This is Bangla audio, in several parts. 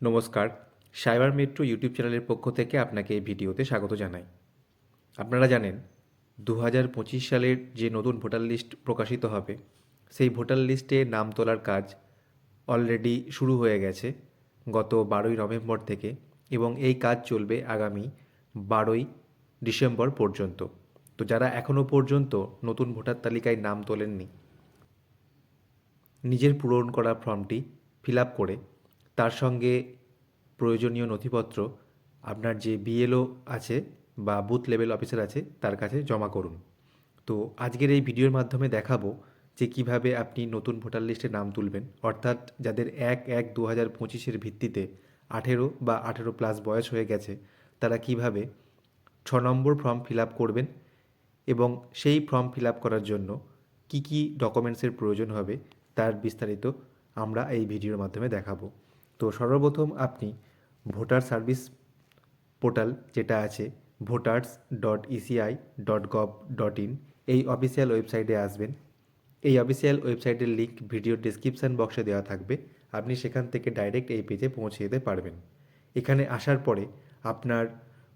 নমস্কার, সাইবার মেট্রো ইউটিউব চ্যানেলের পক্ষ থেকে আপনাকে এই ভিডিওতে স্বাগত জানাই। আপনারা জানেন দু হাজার পঁচিশ সালের যে নতুন ভোটার লিস্ট প্রকাশিত হবে, সেই ভোটার লিস্টে নাম তোলার কাজ অলরেডি শুরু হয়ে গেছে গত বারোই নভেম্বর থেকে এবং এই কাজ চলবে আগামী বারোই ডিসেম্বর পর্যন্ত। তো যারা এখনও পর্যন্ত নতুন ভোটার তালিকায় নাম তোলেননি, নিজের পূরণ করা ফর্মটি ফিল আপ করে তার সঙ্গে প্রয়োজনীয় নথিপত্র আপনার যে বিএলও আছে বা বুথ লেভেল অফিসার আছে, তার কাছে জমা করুন। তো আজকের এই ভিডিওর মাধ্যমে দেখাবো যে কীভাবে আপনি নতুন ভোটার লিস্টে নাম তুলবেন। অর্থাৎ যাদের এক এক দু হাজার পঁচিশের ভিত্তিতে আঠেরো বা আঠেরো প্লাস বয়স হয়ে গেছে, তারা কীভাবে ছ নম্বর ফর্ম ফিল আপ করবেন এবং সেই ফর্ম ফিল আপ করার জন্য কি কি ডকুমেন্টসের প্রয়োজন হবে, তার বিস্তারিত আমরা এই ভিডিওর মাধ্যমে দেখাবো। তো সর্বপ্রথম আপনি ভোটার সার্ভিস পোর্টাল যেটা আছে voters dot ECI dot gov dot in এই অফিসিয়াল ওয়েবসাইটে আসবেন। এই অফিসিয়াল ওয়েবসাইটের লিঙ্ক ভিডিওর ডিসক্রিপশান বক্সে দেওয়া থাকবে। আপনি সেখান থেকে ডাইরেক্ট এই পেজে পৌঁছে যেতে পারবেন। এখানে আসার পরে আপনার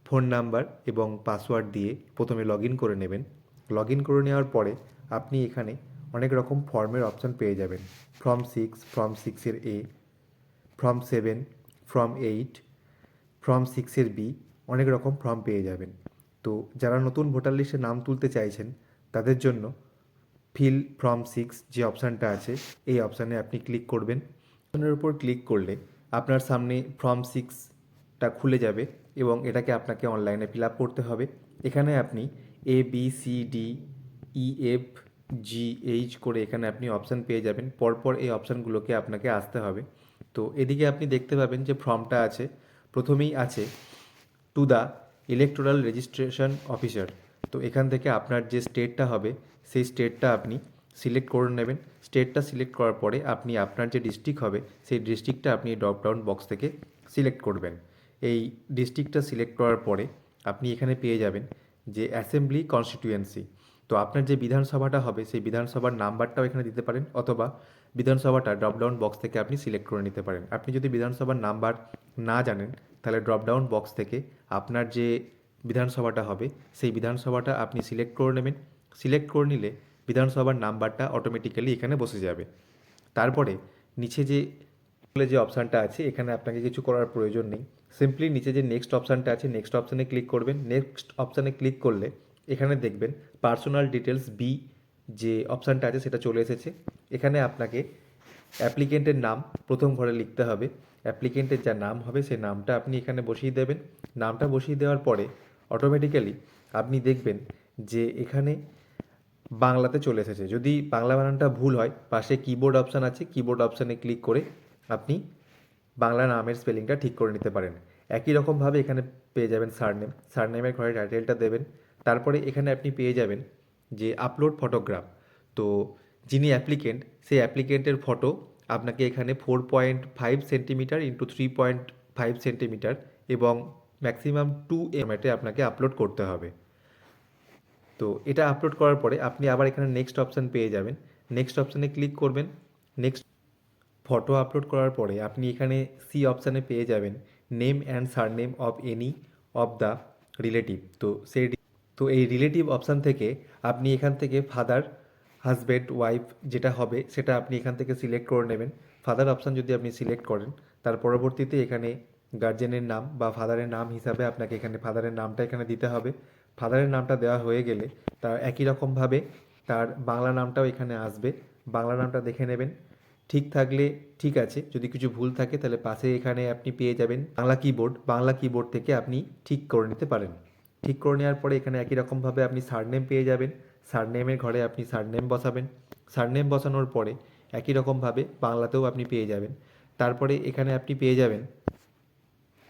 ফোন নাম্বার এবং পাসওয়ার্ড দিয়ে প্রথমে লগ করে নেবেন। লগ করে নেওয়ার পরে আপনি এখানে অনেক রকম ফর্মের অপশান পেয়ে যাবেন। ফর্ম সিক্স ফর্ম সিক্সের A form seven form eight form সিক্সের বি অনেক রকম ফর্ম পেয়ে যাবেন। তো যারা নতুন ভোটার লিস্টে নাম তুলতে চাইছেন, তাদের জন্য ফিল ফর্ম সিক্স যে অপশানটা আছে, এই অপশানে আপনি ক্লিক করবেন। অপশানের উপর ক্লিক করলে আপনার সামনে ফর্ম সিক্সটা খুলে যাবে এবং এটাকে আপনাকে অনলাইনে ফিল আপ করতে হবে। এখানে আপনি A B C D E F G H করে এখানে আপনি অপশান পেয়ে যাবেন। পরপর এই অপশানগুলোকে আপনাকে আসতে হবে। তো এদিকে আপনি দেখতে পাবেন যে ফর্মটা আছে, প্রথমেই আছে to the electoral registration officer তো এখান থেকে আপনার যে স্টেটটা হবে, সেই স্টেটটা আপনি সিলেক্ট করে নেবেন। স্টেটটা সিলেক্ট করার পরে আপনি আপনার যে ডিস্ট্রিক্ট হবে, সেই ডিস্ট্রিক্টটা আপনি ড্রপ ডাউন বক্স থেকে সিলেক্ট করবেন। এই ডিস্ট্রিক্টটা সিলেক্ট করার পরে আপনি এখানে পেয়ে যাবেন যে অ্যাসেম্বলি কনস্টিটিউয়েন্সি তো আপনার যে বিধানসভাটা হবে, সেই বিধানসভার নাম্বারটাও এখানে দিতে পারেন, অথবা বিধানসভাটা ড্রপডাউন বক্স থেকে আপনি সিলেক্ট করে নিতে পারেন। আপনি যদি বিধানসভার নাম্বার না জানেন, তাহলে ড্রপডাউন বক্স থেকে আপনার যে বিধানসভাটা হবে, সেই বিধানসভাটা আপনি সিলেক্ট করে নেবেন। সিলেক্ট করে নিলে বিধানসভার নাম্বারটা অটোমেটিক্যালি এখানে বসে যাবে। তারপরে নিচে যে যে অপশানটা আছে, এখানে আপনাকে কিছু করার প্রয়োজন নেই। সিম্পলি নিচে যে নেক্সট অপশানটা আছে নেক্সট অপশানে ক্লিক করবেন। নেক্সট অপশানে ক্লিক করলে এখানে দেখবেন পার্সোনাল ডিটেলস বি যে অপশানটা আছে সেটা চলে এসেছে। এখানে আপনাকে অ্যাপ্লিকেন্টের নাম প্রথম ঘরে লিখতে হবে। অ্যাপ্লিকেন্টের যা নাম হবে সেই নামটা আপনি এখানে বসিয়ে দেবেন। নামটা বসিয়ে দেওয়ার পরে অটোমেটিক্যালি আপনি দেখবেন যে এখানে বাংলাতে চলে এসেছে। যদি বাংলা বানানটা ভুল হয়, পাশে কিবোর্ড অপশান আছে কিবোর্ড অপশানে ক্লিক করে আপনি বাংলা নামের স্পেলিংটা ঠিক করে নিতে পারেন। একই রকমভাবে এখানে পেয়ে যাবেন সারনেম সারনেমের ঘরে টাইটেলটা দেবেন। তারপরে এখানে আপনি পেয়ে যাবেন যে আপলোড ফটোগ্রাফ তো যিনি অ্যাপ্লিকেন্ট সেই অ্যাপ্লিকেন্টের ফটো আপনাকে এখানে four point five centimetre into three point five centimetre এবং ম্যাক্সিমাম টু এমএটে আপনাকে আপলোড করতে হবে। তো এটা আপলোড করার পরে আপনি আবার এখানে নেক্সট অপশান পেয়ে যাবেন। নেক্সট অপশানে ক্লিক করবেন। নেক্সট ফটো আপলোড করার পরে আপনি এখানে সি অপশানে পেয়ে যাবেন। Name and surname of any of the relative তো সেই তো এই রিলেটিভ অপশান থেকে আপনি এখান থেকে ফাদার হাজব্যান্ড ওয়াইফ যেটা হবে, সেটা আপনি এখান থেকে সিলেক্ট করে নেবেন। ফাদার অপশান যদি আপনি সিলেক্ট করেন, তার পরবর্তীতে এখানে গার্জেনের নাম বা ফাদারের নাম হিসাবে আপনাকে এখানে ফাদারের নামটা এখানে দিতে হবে। ফাদারের নামটা দেওয়া হয়ে গেলে তার একই রকমভাবে তার বাংলা নামটাও এখানে আসবে। বাংলা নামটা দেখে নেবেন। ঠিক থাকলে ঠিক আছে, যদি কিছু ভুল থাকে তাহলে পাশে এখানে আপনি পেয়ে যাবেন বাংলা কিবোর্ড বাংলা কিবোর্ড থেকে আপনি ঠিক করে নিতে পারেন। ঠিক করে নেওয়ার পরে এখানে একই রকমভাবে আপনি সারনেম পেয়ে যাবেন। সারনেমের ঘরে আপনি সারনেম বসাবেন। সারনেম বসানোর পরে একই রকমভাবে বাংলাতেও আপনি পেয়ে যাবেন। তারপরে এখানে আপনি পেয়ে যাবেন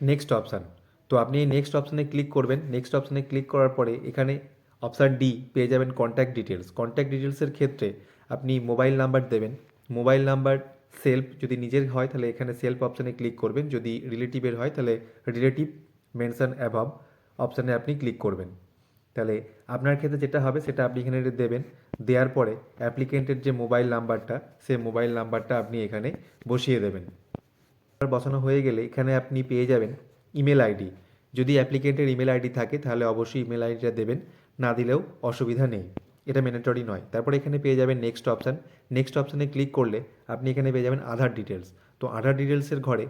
নেক্সট অপশান তো আপনি এই নেক্সট অপশানে ক্লিক করবেন। নেক্সট অপশানে ক্লিক করার পরে এখানে অপশান ডি পেয়ে যাবেন কন্ট্যাক্ট ডিটেলস কন্ট্যাক্ট ডিটেলসের ক্ষেত্রে আপনি মোবাইল নাম্বার দেবেন। মোবাইল নাম্বার সেলফ যদি নিজের হয়, তাহলে এখানে সেলফ অপশানে ক্লিক করবেন। যদি রিলেটিভের হয়, তাহলে রিলেটিভ মেনশন অ্যাভাব অপশানে আপনি ক্লিক করবেন। তাহলে আপনার ক্ষেত্রে যেটা হবে সেটা আপনি এখানে দেবেন। দেওয়ার পরে অ্যাপ্লিকেন্টের যে মোবাইল নাম্বারটা, সেই মোবাইল নাম্বারটা আপনি এখানে বসিয়ে দেবেন। বসানো হয়ে গেলে এখানে আপনি পেয়ে যাবেন ইমেল আইডি। যদি অ্যাপ্লিকেন্টের ইমেল আইডি থাকে, তাহলে অবশ্যই ইমেল আইডিটা দেবেন। না দিলেও অসুবিধা নেই। এটা ম্যান্ডেটরি নয়। তারপর এখানে পেয়ে যাবেন নেক্সট অপশান নেক্সট অপশানে ক্লিক করলে আপনি এখানে পেয়ে যাবেন আধার ডিটেলস তো আধার ডিটেলসের ঘরে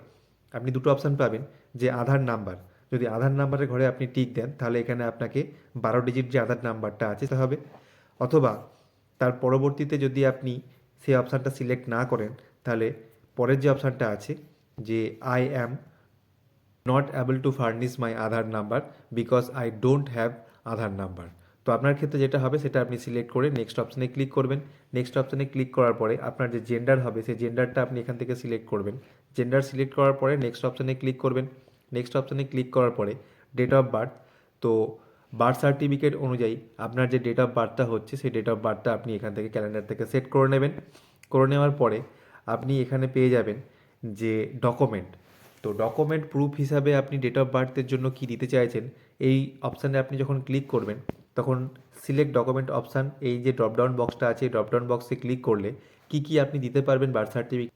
আপনি দুটো অপশান পাবেন, যে আধার নাম্বার যদি আধার নাম্বারের ঘরে আপনি টিক দেন, তাহলে এখানে আপনাকে বারো ডিজিট যে আধার নাম্বারটা আছে, সেটা হবে। অথবা তার পরবর্তীতে যদি আপনি সেই অপশানটা সিলেক্ট না করেন, তাহলে পরের যে অপশানটা আছে, যে I am not able to furnish my Aadhaar number because I don't have Aadhaar number. তো আপনার ক্ষেত্রে যেটা হবে, সেটা আপনি সিলেক্ট করে নেক্সট অপশানে ক্লিক করবেন। নেক্সট অপশানে ক্লিক করার পরে আপনার যে জেন্ডার হবে, সেই জেন্ডারটা আপনি এখান থেকে সিলেক্ট করবেন। জেন্ডার সিলেক্ট করার পরে নেক্সট অপশানে ক্লিক করবেন। নেক্সট অপশানে ক্লিক করার পরে ডেট অফ বার্থ তো বার্থ সার্টিফিকেট অনুযায়ী আপনার যে ডেট অফ বার্থটা হচ্ছে, সেই ডেট অফ বার্থটা আপনি এখান থেকে ক্যালেন্ডার থেকে সেট করে নেবেন। করে নেওয়ার পরে আপনি এখানে পেয়ে যাবেন যে ডকুমেন্ট তো ডকুমেন্ট প্রুফ হিসাবে আপনি ডেট অফ বার্থের জন্য কি দিতে চাইছেন, এই অপশানে আপনি যখন ক্লিক করবেন, তখন সিলেক্ট ডকুমেন্ট অপশান এই যে ড্রপডাউন বক্সটা আছে ড্রপডাউন বক্সে ক্লিক করলে কি কি আপনি দিতে পারবেন বার্থ সার্টিফিকেট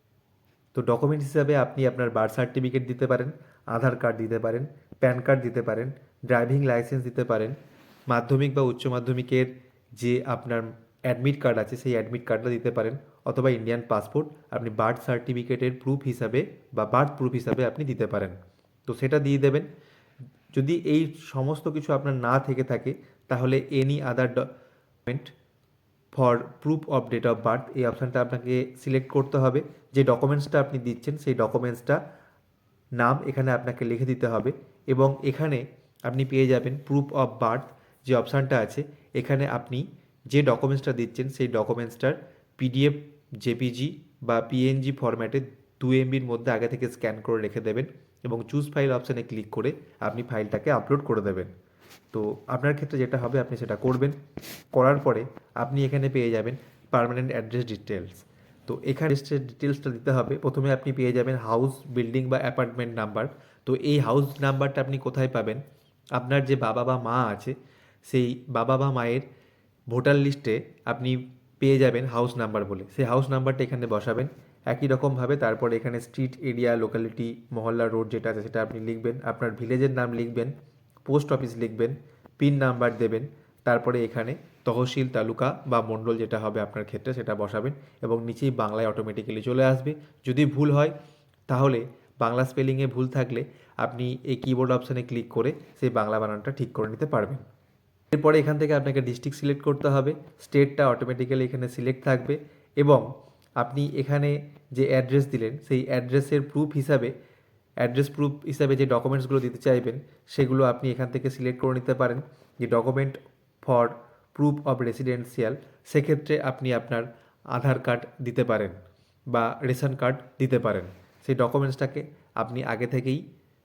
তো ডকুমেন্ট হিসাবে আপনি আপনার বার্থ সার্টিফিকেট দিতে পারেন। আধার কার্ড দিতে পারেন, প্যান কার্ড দিতে পারেন, ড্রাইভিং লাইসেন্স দিতে পারেন। মাধ্যমিক বা উচ্চ মাধ্যমিকের যে আপনার অ্যাডমিট কার্ড আছে, সেই অ্যাডমিট কার্ডটা দিতে পারেন। অথবা ইন্ডিয়ান পাসপোর্ট, আপনি বার্থ সার্টিফিকেটের প্রুফ হিসাবে বা বার্থ প্রুফ হিসাবে আপনি দিতে পারেন। তো সেটা দিয়ে দেবেন। যদি এই সমস্ত কিছু আপনার না থেকে থাকে, তাহলে any other document for proof of date of birth এই অপশানটা আপনাকে সিলেক্ট করতে হবে। যে ডকুমেন্টসটা আপনি দিচ্ছেন, সেই ডকুমেন্টসটা নাম এখানে আপনাকে লিখে দিতে হবে এবং এখানে আপনি পেয়ে যাবেন প্রুফ অফ বার্থ যে অপশানটা আছে। এখানে আপনি যে ডকুমেন্টসটা দিচ্ছেন সেই ডকুমেন্টসটার পিডিএফ জেপিজি বা পিএনজি ফরম্যাটে দু এমবির মধ্যে আগে থেকে স্ক্যান করে রেখে দেবেন এবং চুজ ফাইল অপশানে ক্লিক করে আপনি ফাইলটাকে আপলোড করে দেবেন। তো আপনার ক্ষেত্রে যেটা হবে আপনি সেটা করবেন। করার পরে আপনি এখানে পেয়ে যাবেন পার্মানেন্ট অ্যাড্রেস ডিটেলস তো এখানে ডিটেলসটা দিতে হবে। প্রথমে আপনি পেয়ে যাবেন হাউস বিল্ডিং বা অ্যাপার্টমেন্ট নাম্বার তো এই হাউস নাম্বারটা আপনি কোথায় পাবেন? আপনার যে বাবা বা মা আছে, সেই বাবা বা মায়ের ভোটার লিস্টে আপনি পেয়ে যাবেন হাউস নাম্বার বলে। সেই হাউস নাম্বারটা এখানে বসাবেন। একই রকমভাবে তারপরে এখানে স্ট্রিট এরিয়া লোকালিটি মহল্লা রোড যেটা আছে সেটা আপনি লিখবেন। আপনার ভিলেজের নাম লিখবেন পোস্ট অফিস লিখবেন পিন নাম্বার দেবেন। তারপরে এখানে তহসিল তালুকা বা মণ্ডল যেটা হবে আপনার ক্ষেত্রে সেটা বসাবেন এবং নিচেই বাংলায় অটোমেটিক্যালি চলে আসবে। যদি ভুল হয়, তাহলে বাংলা স্পেলিংয়ে ভুল থাকলে আপনি এই কিবোর্ড অপশানে ক্লিক করে সেই বাংলা বানানটা ঠিক করে নিতে পারবেন। এরপরে এখান থেকে আপনাকে ডিস্ট্রিক্ট সিলেক্ট করতে হবে। স্টেটটা অটোমেটিক্যালি এখানে সিলেক্ট থাকবে এবং আপনি এখানে যে অ্যাড্রেস দিলেন, সেই অ্যাড্রেসের প্রুফ হিসাবে অ্যাড্রেস প্রুফ হিসাবে যে ডকুমেন্টসগুলো দিতে চাইবেন, সেগুলো আপনি এখান থেকে সিলেক্ট করে নিতে পারেন। যে document for proof of residential সেক্ষেত্রে আপনি আপনার আধার কার্ড দিতে পারেন বা রেশন কার্ড দিতে পারেন। সেই ডকুমেন্টসটাকে আপনি আগে থেকেই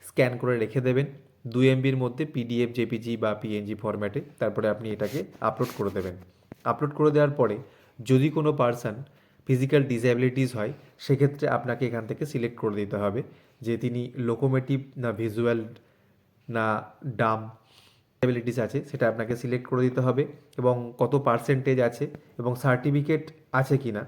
স্ক্যান করে রেখে দেবেন। দুই এমবির মধ্যে পিডিএফ জেপিজি বা পিএনজি ফরম্যাটে তারপরে আপনি এটাকে আপলোড করে দেবেন। আপলোড করে দেওয়ার পরে যদি কোনো পার্সন ফিজিক্যাল ডিসএবিলিটিস হয়, সেক্ষেত্রে আপনাকে এখান থেকে সিলেক্ট করে দিতে হবে যে তিনি লোকোমেটিভ না ভিজুয়াল না ডাম ডিসএবিলিটিস আছে, সেটা আপনাকে সিলেক্ট করে দিতে হবে এবং কত পার্সেন্টেজ আছে এবং সার্টিফিকেট আছে কি না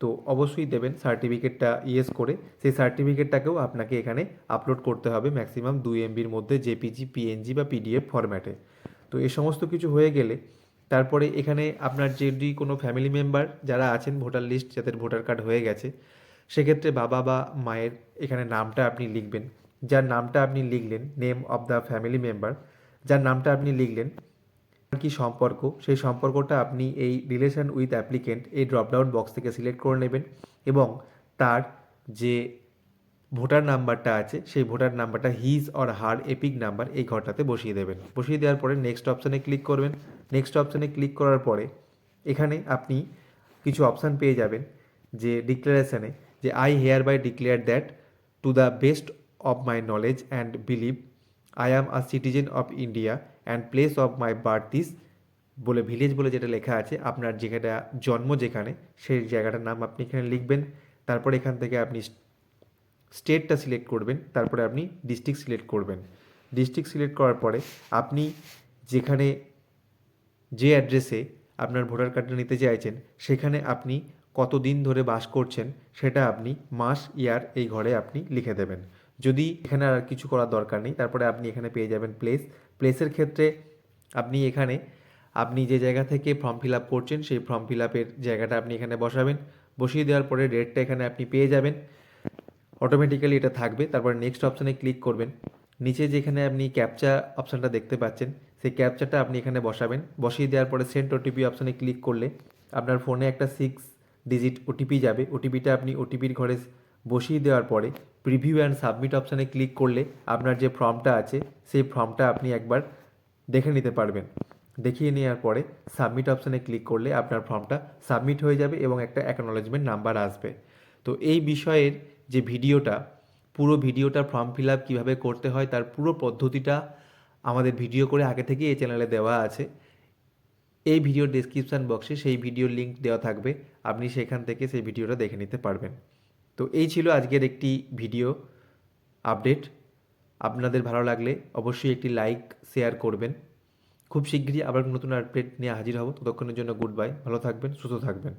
তো অবশ্যই দেবেন সার্টিফিকেটটা ইয়েস করে, সেই সার্টিফিকেটটাকেও আপনাকে এখানে আপলোড করতে হবে ম্যাক্সিমাম দুই এমবির মধ্যে জেপিজি পিএনজি বা পিডিএফ ফরম্যাটে তো এ সমস্ত কিছু হয়ে গেলে তারপরে এখানে আপনার যদি কোনো ফ্যামিলি মেম্বার যারা আছেন ভোটার লিস্ট যাদের ভোটার কার্ড হয়ে গেছে, সেক্ষেত্রে বাবা বা মায়ের এখানে নামটা আপনি লিখবেন। যার নামটা আপনি লিখলেন name of the family member যার নামটা আপনি লিখলেন, কি সম্পর্ক, সেই সম্পর্কটা আপনি এই রিলেশন উইথ অ্যাপ্লিকেন্ট এই ড্রপডাউন বক্স থেকে সিলেক্ট করে নেবেন এবং তার যে ভোটার নাম্বারটা আছে, সেই ভোটার নাম্বারটা his or her EPIC number এই ঘরটাতে বসিয়ে দেবেন। বসিয়ে দেওয়ার পরে নেক্সট অপশানে ক্লিক করবেন। নেক্সট অপশানে ক্লিক করার পরে এখানে আপনি কিছু অপশান পেয়ে যাবেন যে ডিক্লারেশনে যে I hereby declare that to the best of my knowledge and believe I am a citizen of India and place of my birth is বলে ভিলেজ বলে যেটা লেখা আছে, আপনার যেখানটা জন্ম যেখানে, সেই জায়গাটার নাম আপনি এখানে লিখবেন। তারপর এখান থেকে আপনি স্টেটটা সিলেক্ট করবেন, তারপরে আপনি ডিস্ট্রিক্ট সিলেক্ট করবেন। ডিস্ট্রিক্ট সিলেক্ট করার পরে আপনি যেখানে, যে অ্যাড্রেসে আপনার ভোটার কার্ডটা নিতে চাইছেন, সেখানে আপনি কত দিন ধরে বাস করছেন, সেটা আপনি মাস ইয়ার এই ঘরে আপনি লিখে দেবেন। যদি এখানে আর কিছু করার দরকার নেই, তারপরে আপনি এখানে পেয়ে যাবেন প্লেস প্লেসের ক্ষেত্রে আপনি এখানে, আপনি যে জায়গা থেকে ফর্ম ফিল আপ করছেন, সেই ফর্ম ফিল আপের জায়গাটা আপনি এখানে বসাবেন। বসিয়ে দেওয়ার পরে ডেটটা এখানে আপনি পেয়ে যাবেন। অটোমেটিক্যালি এটা থাকবে। তারপর নেক্সট অপশানে ক্লিক করবেন। নিচে যেখানে আপনি ক্যাপচা অপশানটা দেখতে পাচ্ছেন, সেই ক্যাপচাটা আপনি এখানে বসাবেন। বসিয়ে দেওয়ার পরে সেন্ট ওটিপি অপশানে ক্লিক করলে আপনার ফোনে একটা সিক্স ডিজিট ওটিপি যাবে। ওটিপিটা আপনি ওটিপির ঘরে বসিয়ে দেওয়ার পরে প্রিভিউ অ্যান্ড সাবমিট অপশানে ক্লিক করলে আপনার যে ফর্মটা আছে, সেই ফর্মটা আপনি একবার দেখে নিতে পারবেন। দেখিয়ে নেওয়ার পরে সাবমিট অপশানে ক্লিক করলে আপনার ফর্মটা সাবমিট হয়ে যাবে এবং একটা অ্যাকনোলেজমেন্ট নাম্বার আসবে। তো এই বিষয়ের যে ভিডিওটা, পুরো ভিডিওটা ফর্ম ফিল আপ কীভাবে করতে হয়, তার পুরো পদ্ধতিটা আমাদের ভিডিও করে আগে থেকেই এই চ্যানেলে দেওয়া আছে। এই ভিডিওর ডেসক্রিপশান বক্সে সেই ভিডিওর লিঙ্ক দেওয়া থাকবে। আপনি সেখান থেকে সেই ভিডিওটা দেখে নিতে পারবেন। তো এই ছিল আজকের একটি ভিডিও আপডেট। আপনাদের ভালো লাগলে অবশ্যই একটি লাইক, শেয়ার করবেন। খুব শীঘ্রই আবার নতুন আপডেট নিয়ে হাজির হব। ততক্ষণের জন্য গুড বাই। ভালো থাকবেন, সুস্থ থাকবেন।